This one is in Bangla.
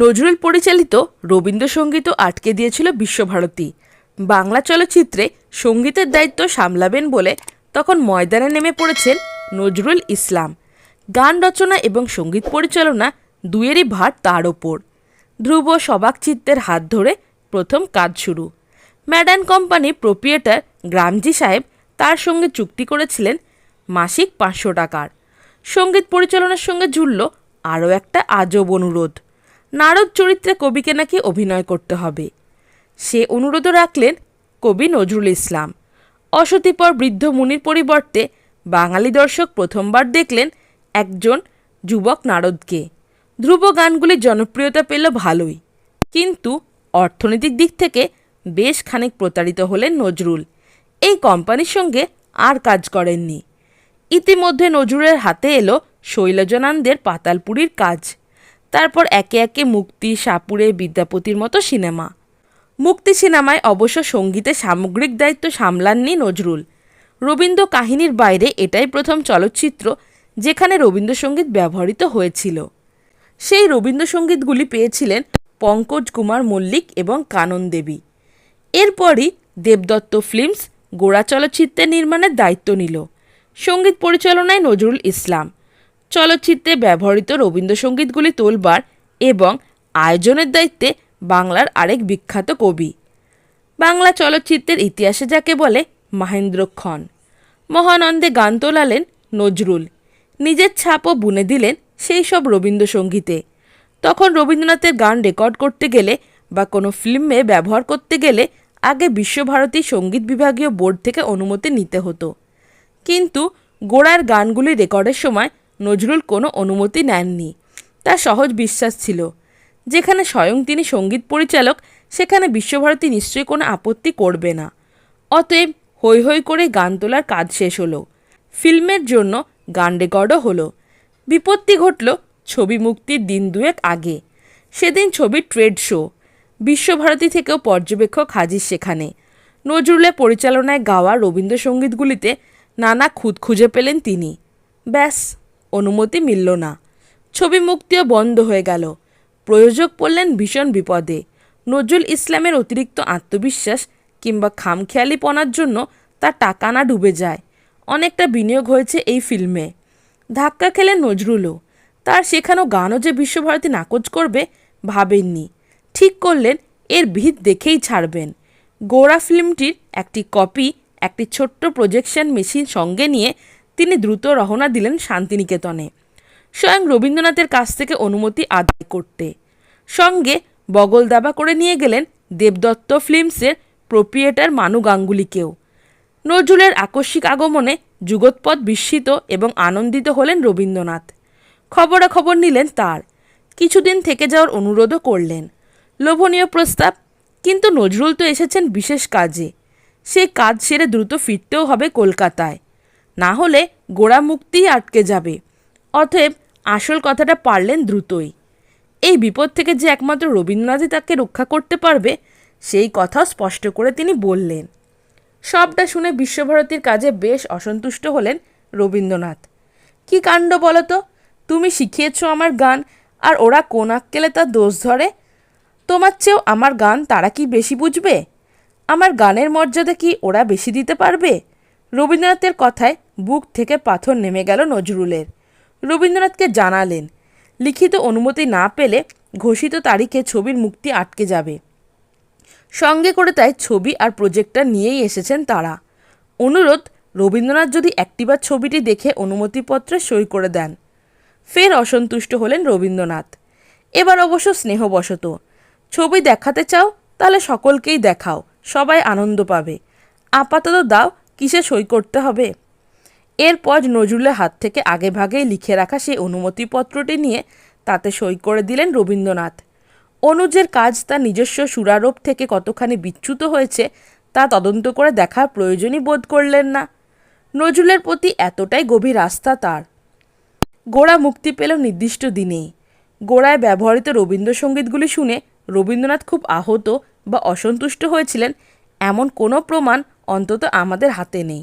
নজরুল পরিচালিত রবীন্দ্রসঙ্গীতও আটকে দিয়েছিল বিশ্বভারতী। বাংলা চলচ্চিত্রে সঙ্গীতের দায়িত্ব সামলাবেন বলে তখন ময়দানে নেমে পড়েছেন নজরুল ইসলাম। গান রচনা এবং সংগীত পরিচালনা দুয়েরই ভার তার ওপর। ধ্রুব সবাক চিত্তের হাত ধরে প্রথম কাজ শুরু। ম্যাডান কোম্পানি প্রোপিয়েটার গ্রামজি সাহেব তার সঙ্গে চুক্তি করেছিলেন মাসিক পাঁচশো টাকার। সংগীত পরিচালনার সঙ্গে জুড়ল আরও একটা আজব অনুরোধ। নারদ চরিত্রে কবিকে নাকি অভিনয় করতে হবে। সে অনুরোধও রাখলেন কবি নজরুল ইসলাম। অসতিপর বৃদ্ধ মুনির পরিবর্তে বাঙালি দর্শক প্রথমবার দেখলেন একজন যুবক নারদকে। ধ্রুব গানগুলির জনপ্রিয়তা পেল ভালোই। কিন্তু অর্থনৈতিক দিক থেকে বেশ খানিক প্রতারিত হলেন নজরুল। এই কোম্পানির সঙ্গে আর কাজ করেননি। ইতিমধ্যে নজরুলের হাতে এলো শৈলজনানন্দের পাতালপুরীর কাজ। তারপর একে একে মুক্তি সাপুরে বিদ্যাপতির মতো সিনেমা। মুক্তি সিনেমায় অবশ্য সঙ্গীতের সামগ্রিক দায়িত্ব সামলাননি নজরুল। রবীন্দ্র কাহিনীর বাইরে এটাই প্রথম চলচ্চিত্র যেখানে রবীন্দ্রসঙ্গীত ব্যবহৃত হয়েছিল। সেই রবীন্দ্রসঙ্গীতগুলি পেয়েছিলেন পঙ্কজ কুমার মল্লিক এবং কানন দেবী। এরপরই দেবদত্ত ফিল্মস গোড়া চলচ্চিত্রের নির্মাণের দায়িত্ব নিল। সংগীত পরিচালনায় নজরুল ইসলাম। চলচ্চিত্রে ব্যবহৃত রবীন্দ্রসঙ্গীতগুলি তোলবার এবং আয়োজনের দায়িত্বে বাংলার আরেক বিখ্যাত কবি। বাংলা চলচ্চিত্রের ইতিহাসে যাকে বলে মহেন্দ্রক্ষণ মহানন্দে গান তোলালেন নজরুল। নিজের ছাপও বুনে দিলেন সেই সব রবীন্দ্রসঙ্গীতে। তখন রবীন্দ্রনাথের গান রেকর্ড করতে গেলে বা কোনো ফিল্মে ব্যবহার করতে গেলে আগে বিশ্বভারতী সংগীত বিভাগীয় বোর্ড থেকে অনুমতি নিতে হতো। কিন্তু গোড়ার গানগুলি রেকর্ডের সময় নজরুল কোনো অনুমতি নেননি। তার সহজ বিশ্বাস ছিল, যেখানে স্বয়ং তিনি সংগীত পরিচালক, সেখানে বিশ্বভারতী নিশ্চয়ই কোনো আপত্তি করবে না। অতএব হৈ হৈ করে গান তোলার কাজ শেষ হলো। ফিল্মের জন্য গান রেকর্ডও হলো। বিপত্তি ঘটল ছবি মুক্তির দিন দুয়েক আগে। সেদিন ছবির ট্রেড শো। বিশ্বভারতী থেকেও পর্যবেক্ষক হাজির সেখানে। নজরুলের পরিচালনায় গাওয়া রবীন্দ্রসঙ্গীতগুলিতে নানা খুঁত খুঁজে পেলেন তিনি। ব্যাস। অনুমতি মিলল না। ছবি মুক্তিও বন্ধ হয়ে গেল। প্রয়োজক পড়লেন ভীষণ বিপদে। নজরুল ইসলামের অতিরিক্ত আত্মবিশ্বাস কিংবা খামখেয়ালিপনার জন্য তার টাকা না ডুবে যায়। অনেকটা বিনিয়োগ হয়েছে এই ফিল্মে। ধাক্কা খেলেন নজরুলও। তার শেখানো গানও যে বিশ্বভারতী নাকচ করবে, ভাবেননি। ঠিক করলেন, এর ভিত দেখেই ছাড়বেন। গোড়া ফিল্মটির একটি কপি, একটি ছোট্ট প্রজেকশন মেশিন সঙ্গে নিয়ে তিনি দ্রুত রওনা দিলেন শান্তিনিকেতনে। স্বয়ং রবীন্দ্রনাথের কাছ থেকে অনুমতি আদায় করতে। সঙ্গে বগল দাবা করে নিয়ে গেলেন দেবদত্ত ফিল্মসের প্রোপ্রিয়েটার মানু গাঙ্গুলিকেও। নজরুলের আকস্মিক আগমনে যুগৎপদ বিস্মিত এবং আনন্দিত হলেন রবীন্দ্রনাথ। খবরাখবর নিলেন তার। কিছুদিন থেকে যাওয়ার অনুরোধও করলেন। লোভনীয় প্রস্তাব, কিন্তু নজরুল তো এসেছেন বিশেষ কাজে। সেই কাজ সেরে দ্রুত ফিরতেও হবে কলকাতায়। না হলে গোড়া মুক্তিই আটকে যাবে। অতএব আসল কথাটা পারলেন দ্রুতই। এই বিপদ থেকে যে একমাত্র রবীন্দ্রনাথই তাকে রক্ষা করতে পারবে, সেই কথাও স্পষ্ট করে তিনি বললেন। সবটা শুনে বিশ্বভারতীর কাজে বেশ অসন্তুষ্ট হলেন রবীন্দ্রনাথ। কি কাণ্ড বলো তো তুমি শিখিয়েছ আমার গান, আর ওরা কোন আক্কেলে তার দোষ ধরে? তোমার চেয়েও আমার গান তারা কি বেশি বুঝবে? আমার গানের মর্যাদা কি ওরা বেশি দিতে পারবে? রবীন্দ্রনাথের কথায় বুক থেকে পাথর নেমে গেল নজরুলের। রবীন্দ্রনাথকে জানালেন, লিখিত অনুমতি না পেলে ঘোষিত তারিখে ছবির মুক্তি আটকে যাবে। সঙ্গে করে তাই ছবি আর প্রজেক্টটা নিয়েই এসেছেন তারা। অনুরোধ, রবীন্দ্রনাথ যদি একটিবার ছবিটি দেখে অনুমতিপত্রে সই করে দেন। ফের অসন্তুষ্ট হলেন রবীন্দ্রনাথ। এবার অবশ্য স্নেহবশত, ছবি দেখাতে চাও, তাহলে সকলকেই দেখাও, সবাই আনন্দ পাবে। আপাতত দাও, কিসে সই করতে হবে? এরপর নজরুলের হাত থেকে আগে ভাগেই লিখে রাখা সেই অনুমতিপত্রটি নিয়ে তাতে সই করে দিলেন রবীন্দ্রনাথ। অনুজের কাজ তার নিজস্ব সুরারোপ থেকে কতখানি বিচ্যুত হয়েছে তা তদন্ত করে দেখার প্রয়োজনই বোধ করলেন না। নজরুলের প্রতি এতটাই গভীর আস্থা তার। গোড়া মুক্তি পেল নির্দিষ্ট দিনেই। গোড়ায় ব্যবহৃত রবীন্দ্রসঙ্গীতগুলি শুনে রবীন্দ্রনাথ খুব আহত বা অসন্তুষ্ট হয়েছিলেন এমন কোনো প্রমাণ অন্তত আমাদের হাতে নেই।